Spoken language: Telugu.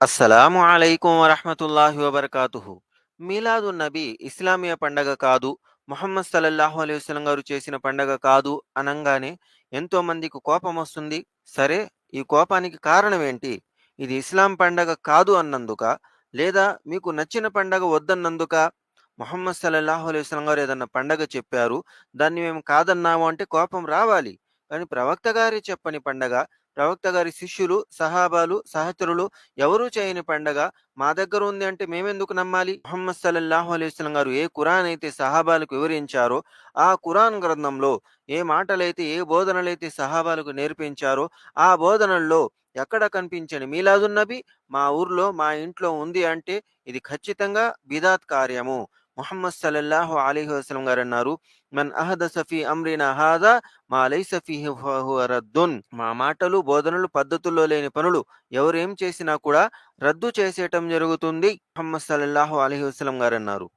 అస్సలాము అలైకుం వరహమతుల్లాహి వబర్కాతుహు. మీలాదు నబీ ఇస్లామియా పండగ కాదు మొహమ్మద్ సల్లల్లాహు అలైహి గారు చేసిన పండగ కాదు అనంగానే ఎంతో మందికి కోపం వస్తుంది. సరే ఈ కోపానికి కారణం ఏంటి? ఇది ఇస్లాం పండగ కాదు అన్నందుక? లేదా మీకు నచ్చిన పండగ వద్దన్నందుక? ముహమ్మద్ సల్లల్లాహు అలైహి గారు ఏదన్నా పండగ చెప్పారు దాన్ని మేము కాదన్నాము అంటే కోపం రావాలి. కానీ ప్రవక్త గారి చెప్పని పండగ ప్రవక్త గారి శిష్యులు సహాబాలు సహచరులు ఎవరూ చేయని పండగ మా దగ్గర ఉంది అంటే మేమెందుకు నమ్మాలి? మొహమ్మద్ సల్లల్లాహు అలైస్లం గారు ఏ ఖురాన్ అయితే సహాబాలకు వివరించారో ఆ ఖురాన్ గ్రంథంలో ఏ మాటలైతే ఏ బోధనలైతే సహాబాలకు నేర్పించారో ఆ బోధనల్లో ఎక్కడ కనిపించని మీలాదున్నబి మా ఊర్లో మా ఇంట్లో ఉంది అంటే ఇది ఖచ్చితంగా బిదాత్ కార్యము. ముహమ్మద్ సల్లల్లాహు అలీహి వసలం గారు అన్నారు మన్ అహద సఫీ అమ్రిన హాదా మా లైస ఫీహి రద్దున్. మా మాటలు బోధనలు పద్ధతుల్లో లేని పనులు ఎవరేం చేసినా కూడా రద్దు చేసేయటం జరుగుతుంది ముహమ్మద్ సల్లల్లాహు అలీహి వసలం గారు అన్నారు